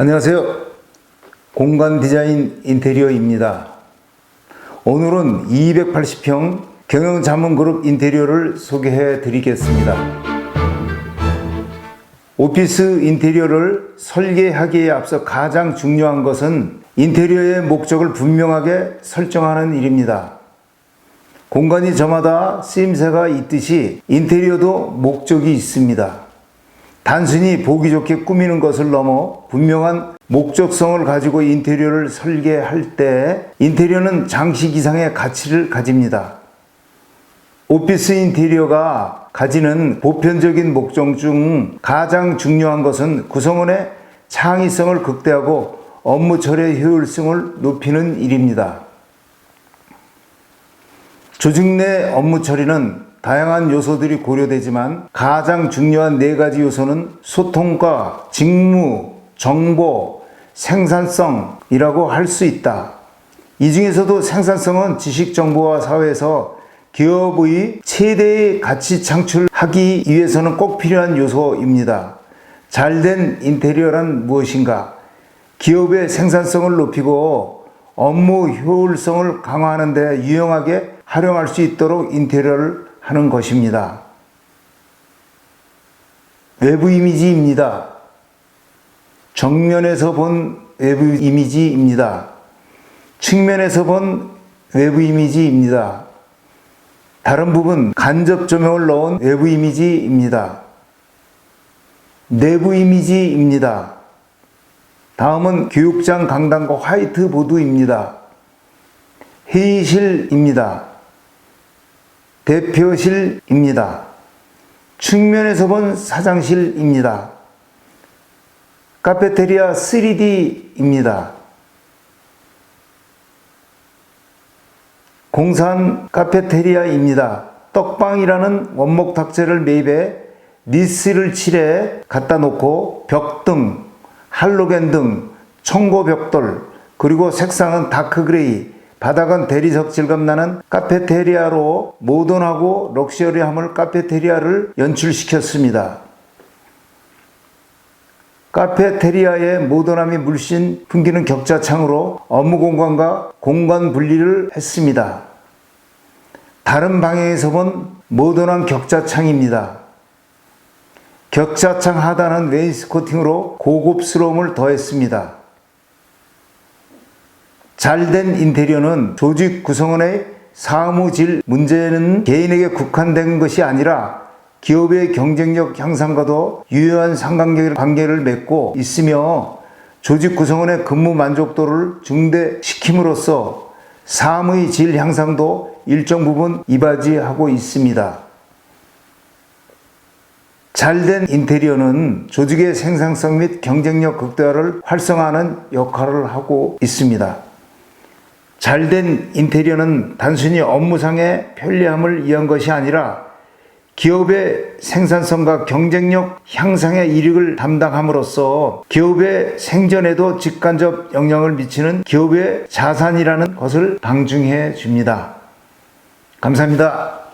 안녕하세요. 공간 디자인 인테리어입니다. 오늘은 280평 경영 자문 그룹 인테리어를 소개해 드리겠습니다. 오피스 인테리어를 설계하기에 앞서 가장 중요한 것은 인테리어의 목적을 분명하게 설정하는 일입니다. 공간이 저마다 쓰임새가 있듯이 인테리어도 목적이 있습니다. 단순히 보기 좋게 꾸미는 것을 넘어 분명한 목적성을 가지고 인테리어를 설계할 때 인테리어는 장식 이상의 가치를 가집니다. 오피스 인테리어가 가지는 보편적인 목적 중 가장 중요한 것은 구성원의 창의성을 극대화하고 업무 처리의 효율성을 높이는 일입니다. 조직 내 업무 처리는 다양한 요소들이 고려되지만 가장 중요한 네 가지 요소는 소통과 직무, 정보, 생산성이라고 할 수 있다. 이 중에서도 생산성은 지식 정보화 사회에서 기업의 최대의 가치 창출하기 위해서는 꼭 필요한 요소입니다. 잘된 인테리어란 무엇인가? 기업의 생산성을 높이고 업무 효율성을 강화하는 데 유용하게 활용할 수 있도록 인테리어를 하는 것입니다. 외부 이미지입니다. 정면에서 본 외부 이미지입니다. 측면에서 본 외부 이미지입니다. 다른 부분 간접 조명을 넣은 외부 이미지입니다. 내부 이미지입니다. 다음은 교육장 강당과 화이트보드입니다. 회의실입니다. 대표실입니다. 측면에서 본 사장실입니다. 카페테리아 3D입니다. 공산 카페테리아입니다. 떡방이라는 원목 탁재를 매입해 니스를 칠해 갖다 놓고 벽등, 할로겐 등 청고 벽돌, 그리고 색상은 다크그레이, 바닥은 대리석 질감 나는 카페테리아로 모던하고 럭셔리함을 카페테리아를 연출시켰습니다. 카페테리아의 모던함이 물씬 풍기는 격자창으로 업무 공간과 공간 분리를 했습니다. 다른 방향에서 본 모던한 격자창입니다. 격자창 하단은 웨이스코팅으로 고급스러움을 더했습니다. 잘된 인테리어는 조직 구성원의 사무질 문제는 개인에게 국한된 것이 아니라 기업의 경쟁력 향상과도 유효한 상관관계를 맺고 있으며 조직 구성원의 근무 만족도를 증대시킴으로써 삶의 질 향상도 일정 부분 이바지하고 있습니다. 잘된 인테리어는 조직의 생산성 및 경쟁력 극대화를 활성화하는 역할을 하고 있습니다. 잘된 인테리어는 단순히 업무상의 편리함을 위한 것이 아니라 기업의 생산성과 경쟁력 향상의 이익을 담당함으로써 기업의 생존에도 직간접 영향을 미치는 기업의 자산이라는 것을 방증해 줍니다. 감사합니다.